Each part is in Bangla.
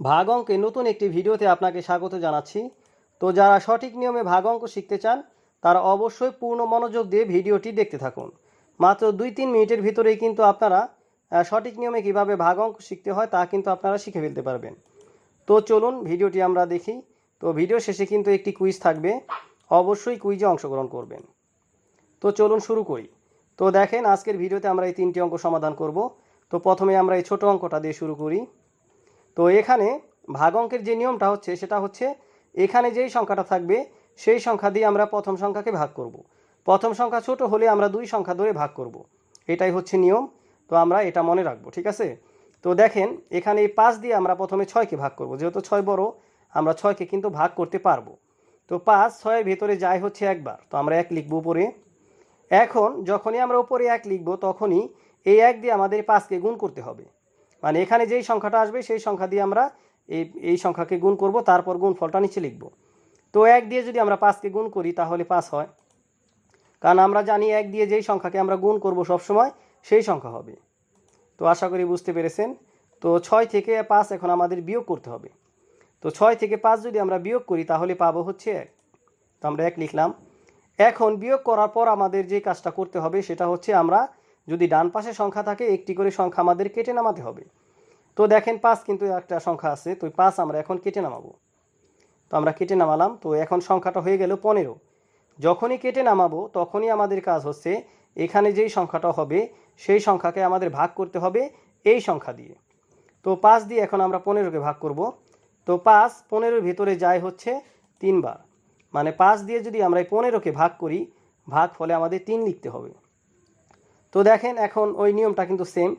ভাগ অঙ্কে নতুন একটি ভিডিওতে আপনাকে স্বাগত জানাচ্ছি। তো যারা সঠিক নিয়মে ভাগ অঙ্ক শিখতে চান, তারা অবশ্যই পূর্ণ মনোযোগ দিয়ে ভিডিওটি দেখতে থাকুন। মাত্র দুই তিন মিনিটের ভিতরেই কিন্তু আপনারা সঠিক নিয়মে কীভাবে ভাগ অঙ্ক শিখতে হয় তা কিন্তু আপনারা শিখে ফেলতে পারবেন। তো চলুন ভিডিওটি আমরা দেখি। তো ভিডিও শেষে কিন্তু একটি কুইজ থাকবে। অবশ্যই কুইজে অংশগ্রহণ করবেন। তো চলুন শুরু করি। তো দেখেন, আজকের ভিডিওতে আমরা এই তিনটি অঙ্ক সমাধান করব। তো প্রথমে আমরা এই ছোট অঙ্কটা দিয়ে শুরু করি। তো এখানে ভাগ অঙ্কের যে নিয়মটা হচ্ছে, সেটা হচ্ছে এখানে যেই সংখ্যাটা থাকবে, সেই সংখ্যা দিয়ে আমরা প্রথম সংখ্যাকে ভাগ করব। প্রথম সংখ্যা ছোট হলে আমরা দুই সংখ্যা ধরে ভাগ করব। এটাই হচ্ছে নিয়ম। তো আমরা এটা মনে রাখব, ঠিক আছে? তো দেখেন, এখানে এই পাঁচ দিয়ে আমরা প্রথমে ছয়কে ভাগ করব। যেহেতু ছয় বড়, আমরা ছয়কে কিন্তু ভাগ করতে পারব। তো পাঁচ ছয়ের ভেতরে যায় হচ্ছে একবার। তো আমরা এক লিখব উপরে। এখন যখনই আমরা উপরে এক লিখব, তখনই এই এক দিয়ে আমাদের পাঁচকে গুণ করতে হবে। মানে এখানে যেই সংখ্যাটা আসবে, সেই সংখ্যা দিয়ে আমরা এই এই সংখ্যাকে গুণ করব, তারপর গুণ ফলটা নিচে লিখব। তো এক দিয়ে যদি আমরা পাঁচকে গুণ করি, তাহলে পাঁচ হয়। কারণ আমরা জানি এক দিয়ে যেই সংখ্যাকে আমরা গুণ করব সবসময়, সেই সংখ্যা হবে। তো আশা করি বুঝতে পেরেছেন। তো ছয় থেকে পাঁচ এখন আমাদের বিয়োগ করতে হবে। তো ছয় থেকে পাঁচ যদি আমরা বিয়োগ করি, তাহলে পাবো হচ্ছে এক। তো আমরা এক লিখলাম। এখন বিয়োগ করার পর আমাদের যে কাজটা করতে হবে, সেটা হচ্ছে আমরা যদি ডান পাশে সংখ্যা থাকে, একটি করে সংখ্যা আমাদের কেটে নামাতে হবে। তো দেখেন পাঁচ কিন্তু একটা সংখ্যা আছে, তো পাঁচ আমরা এখন কেটে নামাবো। তো আমরা কেটে নামালাম, তো এখন সংখ্যাটা হয়ে গেল পনেরো। যখনই কেটে নামাবো, তখনই আমাদের কাজ হচ্ছে, এখানে যেই সংখ্যাটা হবে, সেই সংখ্যাকে আমাদের ভাগ করতে হবে এই সংখ্যা দিয়ে। তো পাঁচ দিয়ে এখন আমরা পনেরোকে ভাগ করব। তো পাঁচ পনেরোর ভিতরে যায় হচ্ছে তিনবার। মানে পাঁচ দিয়ে যদি আমরা পনেরোকে ভাগ করি ভাগ ফলে আমাদের তিন লিখতে হবে। তো দেখেন এখন ওই নিয়মটা কিন্তু সেম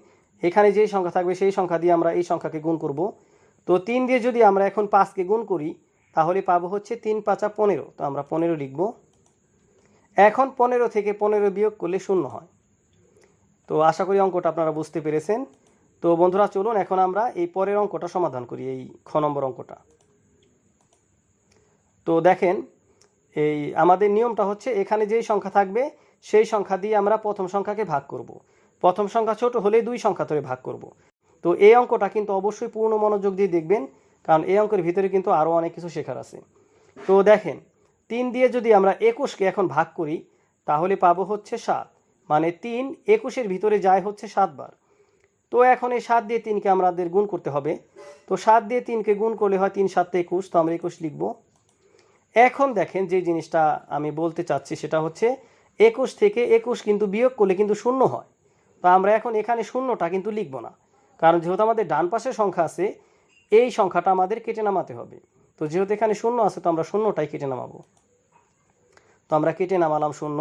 এখানে যেই সংখ্যা থাকবে সেই সংখ্যা দিয়ে আমরা এই সংখ্যাকে গুণ করব। তো তিন দিয়ে যদি আমরা এখন পাঁচকে গুণ করি, তাহলে পাবো হচ্ছে তিন পাঁচা পনেরো। তো আমরা পনেরো লিখব। এখন পনেরো থেকে পনেরো বিয়োগ করলে শূন্য হয়। তো আশা করি অঙ্কটা আপনারা বুঝতে পেরেছেন। তো বন্ধুরা, চলুন এখন আমরা এই পরের অঙ্কটা সমাধান করি, এই খ নম্বর অঙ্কটা। তো দেখেন, এই আমাদের নিয়মটা হচ্ছে এখানে যেই সংখ্যা থাকবে সেই সংখ্যা দিয়ে আমরা প্রথম সংখ্যাকে ভাগ করব। প্রথম সংখ্যা ছোট হলে দুই সংখ্যা ধরে ভাগ করব। তো এই অঙ্কটা কিন্তু অবশ্যই পূর্ণ মনোযোগ দিয়ে দেখবেন, কারণ এই অঙ্কের ভিতরে কিন্তু আরও অনেক কিছু শেখার আছে। তো দেখেন, তিন দিয়ে যদি আমরা একুশকে এখন ভাগ করি, তাহলে পাবো হচ্ছে সাত। মানে তিন একুশের ভিতরে যায় হচ্ছে সাতবার তো এখন এই সাত দিয়ে তিনকে আমাদের গুণ করতে হবে। তো সাত দিয়ে তিনকে গুণ করলে হয় তিন সাতটা একুশ, তো আমরা একুশ লিখব। এখন দেখেন যে জিনিসটা আমি বলতে চাচ্ছি, সেটা হচ্ছে একুশ থেকে একুশ কিন্তু বিয়োগ করলে কিন্তু শূন্য হয়। তো আমরা এখন এখানে শূন্যটা কিন্তু লিখব না। কারণ যেহেতু আমাদের ডান পাশে সংখ্যা আছে, এই সংখ্যাটা আমাদের কেটে নামাতে হবে। তো যেহেতু এখানে শূন্য আছে, তো আমরা শূন্যটাই কেটে নামাবো। তো আমরা কেটে নামালাম শূন্য।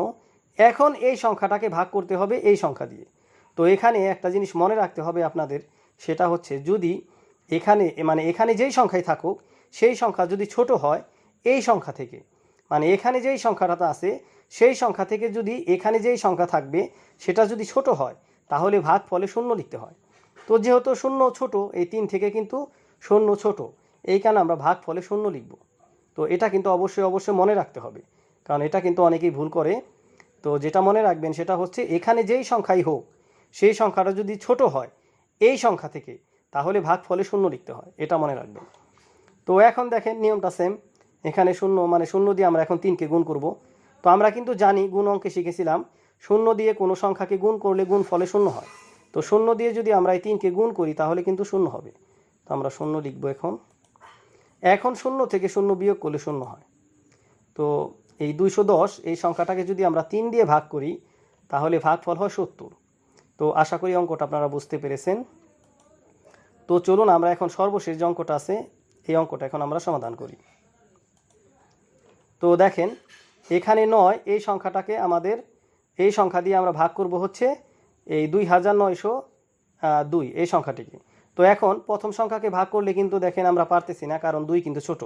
এখন এই সংখ্যাটাকে ভাগ করতে হবে এই সংখ্যা দিয়ে। তো এখানে একটা জিনিস মনে রাখতে হবে আপনাদের, সেটা হচ্ছে যদি এখানে মানে এখানে যেই সংখ্যায় থাকুক, সেই সংখ্যা যদি ছোট হয়, এই সংখ্যা থেকে মানে এখানে যেই সংখ্যাটা আছে সেই সংখ্যা থেকে যদি এখানে যেই সংখ্যা থাকবে, সেটা যদি ছোট হয়, তাহলে ভাগ ফলে শূন্য লিখতে হয়। তো যেহেতু শূন্য ছোট, এই তিন থেকে কিন্তু শূন্য ছোট, এই কারণে আমরা ভাগ ফলে শূন্য লিখব। তো এটা কিন্তু অবশ্যই অবশ্যই মনে রাখতে হবে, কারণ এটা কিন্তু অনেকেই ভুল করে। তো যেটা মনে রাখবেন সেটা হচ্ছে, এখানে যেই সংখ্যাই হোক, সেই সংখ্যাটা যদি ছোট হয়, এই সংখ্যা থেকে, তাহলে ভাগ ফলে শূন্য লিখতে হয়, এটা মনে রাখবেন। তো এখন দেখেন, নিয়মটা সেম এখানে শূন্য মানে শূন্য দিয়ে আমরা এখন তিনকে গুণ করব। তো আমরা কিন্তু জানি গুণ অঙ্কে শিখেছিলাম, শূন্য দিয়ে কোনো সংখ্যাকে গুণ করলে গুণ ফলে শূন্য হয়। তো শূন্য দিয়ে যদি আমরা এই তিনকে গুণ করি, তাহলে কিন্তু শূন্য হবে। তো আমরা শূন্য লিখব এখন। এখন শূন্য থেকে শূন্য বিয়োগ করলে শূন্য হয়। তো এই দুইশো দশ, এই সংখ্যাটাকে যদি আমরা তিন দিয়ে ভাগ করি, তাহলে ভাগফল হয় সত্তর। তো আশা করি অঙ্কটা আপনারা বুঝতে পেরেছেন। তো চলুন, আমরা এখন সর্বশেষ যে অঙ্কটা আছে, এই অঙ্কটা এখন আমরা সমাধান করি। তো দেখেন এখানে নয়, এই সংখ্যাটাকে আমাদের, এই সংখ্যা দিয়ে আমরা ভাগ করব হচ্ছে এই দুই হাজার নয়শো দুই, এই সংখ্যাটিকে। তো এখন প্রথম সংখ্যাকে ভাগ করলে কিন্তু দেখেন আমরা পারতেছি না, কারণ দুই কিন্তু ছোট।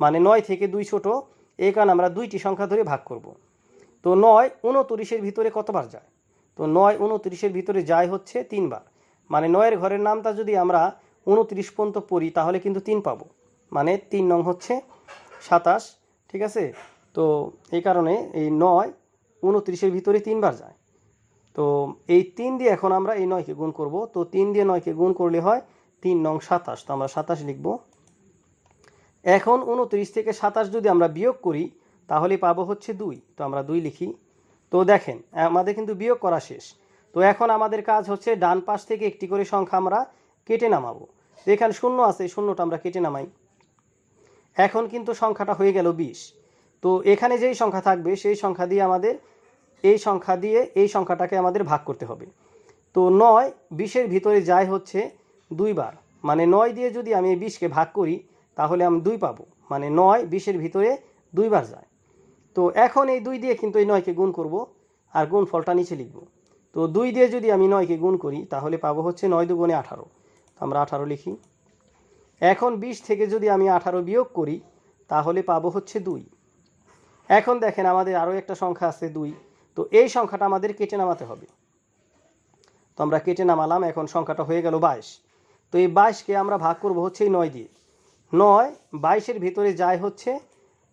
মানে নয় থেকে দুই ছোট, এই কারণে আমরা দুইটি সংখ্যা ধরে ভাগ করব। তো নয় উনত্রিশের ভিতরে কতবার যায়? তো নয় উনত্রিশের ভিতরে যায় হচ্ছে তিনবার। মানে নয়ের ঘরের নামটা যদি আমরা উনত্রিশ পর্যন্ত পড়ি, তাহলে কিন্তু তিন পাবো। মানে তিন নং হচ্ছে সাতাশ, ঠিক আছে? তো এই কারণে এই নয় উনত্রিশের ভিতরে তিনবার যায়। তো এই তিন দিয়ে এখন আমরা এই নয়কে গুণ করব। তো তিন দিয়ে নয়কে গুণ করলে হয় তিন নং সাতাশ। তো আমরা সাতাশ লিখব। এখন উনত্রিশ থেকে সাতাশ যদি আমরা বিয়োগ করি, তাহলে পাবো হচ্ছে দুই। তো আমরা দুই লিখি। তো দেখেন, আমাদের কিন্তু বিয়োগ করা শেষ। তো এখন আমাদের কাজ হচ্ছে ডান পাশ থেকে একটি করে সংখ্যা আমরা কেটে নামাবো। এখানে শূন্য আছে, শূন্যটা আমরা কেটে নামাই। এখন কিন্তু সংখ্যাটা হয়ে গেল বিশ। তো এখানে যেই সংখ্যা থাকবে, সেই সংখ্যা দিয়ে আমাদের, এই সংখ্যা দিয়ে এই সংখ্যাটাকে আমাদের ভাগ করতে হবে। তো নয় বিশের ভিতরে যায় হচ্ছে দুইবার। মানে নয় দিয়ে যদি আমি এই বিশকে ভাগ করি, তাহলে আমি দুই পাবো। মানে নয় বিশের ভিতরে দুইবার যায়। তো এখন এই দুই দিয়ে কিন্তু এই নয়কে গুণ করব আর গুণ ফলটা নিচে লিখব। তো দুই দিয়ে যদি আমি নয়কে গুণ করি, তাহলে পাবো হচ্ছে নয় দুগুণে আঠারো। আমরা আঠারো লিখি। এখন বিশ থেকে যদি আমি আঠারো বিয়োগ করি, তাহলে পাবো হচ্ছে দুই। এখন দেখেন আমাদের আরও একটা সংখ্যা আছে দুই। তো এই সংখ্যাটা আমাদের কেটে নামাতে হবে। তো আমরা কেটে নামালাম, এখন সংখ্যাটা হয়ে গেল বাইশ। তো এই বাইশকে আমরা ভাগ করব হচ্ছে এই নয় দিয়ে। নয় বাইশের ভিতরে যায় হচ্ছে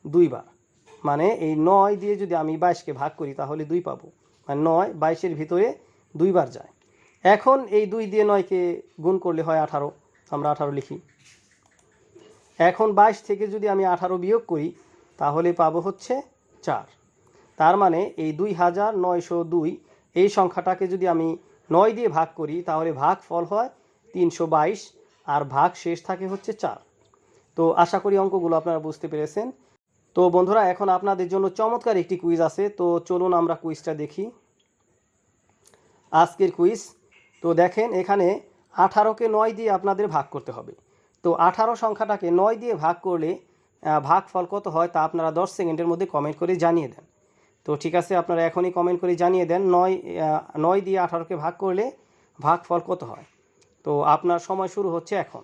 দুইবার। মানে এই নয় দিয়ে যদি আমি বাইশকে ভাগ করি, তাহলে দুই পাবো। মানে নয় বাইশের ভিতরে দুইবার যায়। এখন এই দুই দিয়ে নয়কে গুণ করলে হয় আঠারো। আমরা আঠারো লিখি। এখন বাইশ থেকে যদি আমি আঠারো বিয়োগ করি তাহলে পাবো হচ্ছে চার। তার মানে এই দুই হাজার নয়শো দুই, এই সংখ্যাটাকে যদি আমি নয় দিয়ে ভাগ করি, তাহলে ভাগ ফল হয় তিনশো বাইশ আর ভাগ শেষ থাকে হচ্ছে চার। তো আশা করি অঙ্কগুলো আপনারা বুঝতে পেরেছেন। তো বন্ধুরা, এখন আপনাদের জন্য চমৎকার একটি কুইজ আছে। তো চলুন আমরা কুইজটা দেখি। আজকের কুইজ তো দেখেন এখানে আঠারোকে নয় দিয়ে আপনাদের ভাগ করতে হবে। তো আঠারো সংখ্যাটাকে নয় দিয়ে ভাগ করলে ভাগফল কত হয় তা আপনারা দশ সেকেন্ডের মধ্যে কমেন্ট করে জানিয়ে দেন। তো ঠিক আছে, আপনারা এখনই কমেন্ট করে জানিয়ে দেন, নয় নয় দিয়ে আঠারোকে ভাগ করলে ভাগফল কত হয়। তো আপনার সময় শুরু হচ্ছে এখন।